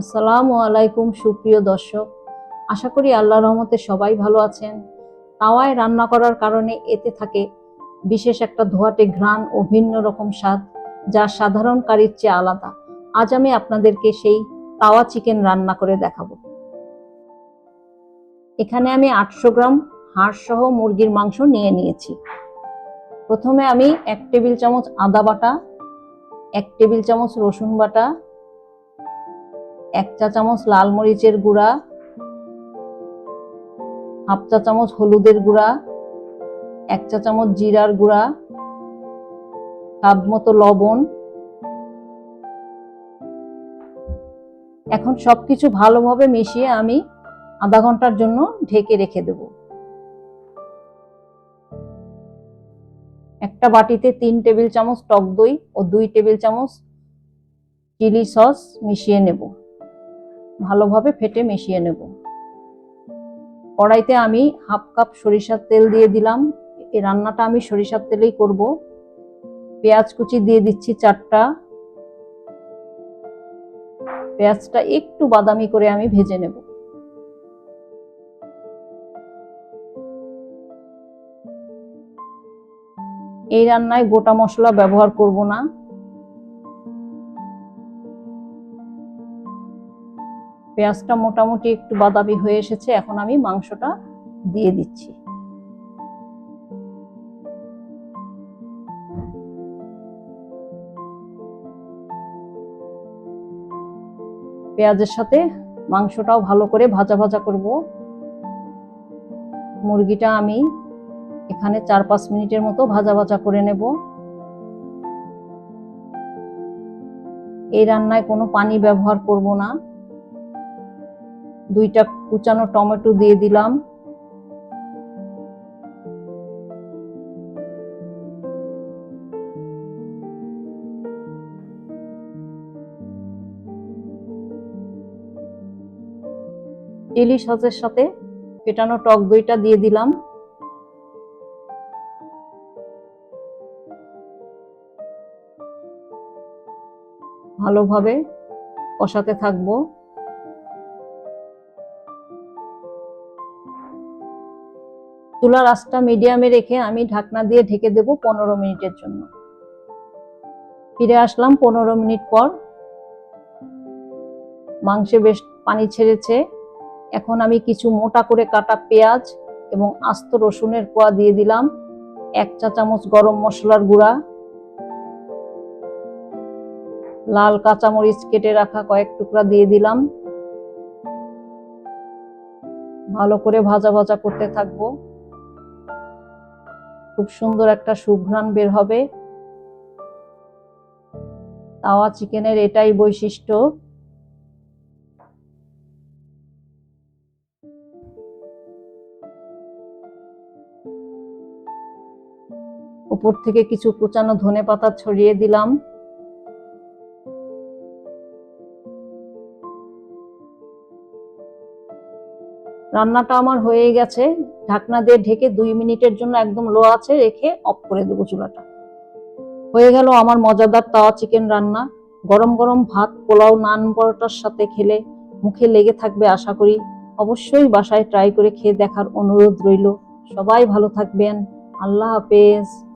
আসসালামু আলাইকুম, সুপ্রিয় দর্শক। আশা করি আল্লাহ রহমতে সবাই ভালো আছেন। তাওয়ায় রান্না করার কারণে এতে থাকে বিশেষ একটা ধোয়াটে ঘ্রাণ ও ভিন্ন রকম স্বাদ, যা সাধারণ কারির চেয়ে আলাদা। আজ আমি আপনাদেরকে সেই তাওয়া চিকেন রান্না করে দেখাবো। এখানে আমি আটশো গ্রাম হাড় সহ মুরগির মাংস নিয়ে নিয়েছি। প্রথমে আমি এক টেবিল চামচ আদা বাটা, এক টেবিল চামচ রসুন বাটা এক চা চামচ লাল মরিচের গুঁড়া, হাফ চা চামচ হলুদের গুঁড়া, এক চা চামচ জিরার গুঁড়া স্বাদ মতো লবণ। এখন সব কিছু ভালোভাবে মিশিয়ে আমি আধা ঘণ্টার জন্য ঢেকে রেখে দেব। একটা বাটিতে তিন টেবিল চামচ টক দই ও দুই টেবিল চামচ চিলি সস মিশিয়ে নেব। ভালোভাবে ফেটে মিশিয়ে নেব। কড়াইতে আমি হাফ কাপ সরিষার তেল দিয়ে দিলাম। এই রান্নাটা আমি সরিষার তেলেই করব। পেঁয়াজ কুচি দিয়ে দিচ্ছি চারটা। পেঁয়াজটা একটু বাদামি করে আমি ভেজে নেব। এই রান্নায় গোটা মশলা ব্যবহার করব না। পেঁয়াজটা মোটামুটি একটু বাদামি হয়ে এসেছে, এখন আমি মাংসটা দিয়ে দিচ্ছি। পেঁয়াজের সাথে মাংসটাও ভালো করে ভাজা ভাজা করব। মুরগিটা আমি এখানে চার পাঁচ মিনিটের মতো ভাজা ভাজা করে নেব। এই রান্নায় কোনো পানি ব্যবহার করব না। দুইটা কুচানো টমেটো দিয়ে দিলাম। চিলি সসের সাথে ফেটানো টক দইটা দিয়ে দিলাম। ভালোভাবে কষাতে থাকব। চুলার আঁচটা মিডিয়ামে রেখে আমি ঢাকনা দিয়ে ঢেকে দেব পনেরো মিনিটের জন্য। ফিরে আসলাম পনেরো মিনিট পর। মাংসে বেশ পানি ছেড়েছে। এখন আমি কিছু মোটা করে কাটা পেঁয়াজ এবং আস্ত রসুনের কোয়া দিয়ে দিলাম, এক চা চামচ গরম মশলার গুঁড়া, লাল কাঁচামরিচ কেটে রাখা কয়েক টুকরা দিয়ে দিলাম। ভালো করে ভাজা ভাজা করতে থাকব। খুব সুন্দর একটা সুঘ্রাণ বের হবে। তাওয়া চিকেনের এটাই বৈশিষ্ট্য। উপর থেকে কিছু কুচানো ধনে পাতা ছড়িয়ে দিলাম। রান্নাটা আমার হয়ে গেছে। ঢাকনা দিয়ে ঢেকে দুই মিনিটের জন্য একদম লো আছে রেখে অফ করে দেবো চুলাটা। হয়ে গেল আমার মজাদার তাওয়া চিকেন রান্না। গরম গরম ভাত, পোলাও, নান পরোটার সাথে খেলে মুখে লেগে থাকবে আশা করি। অবশ্যই বাসায় ট্রাই করে খেয়ে দেখার অনুরোধ রইল। সবাই ভালো থাকবেন। আল্লাহ হাফেজ।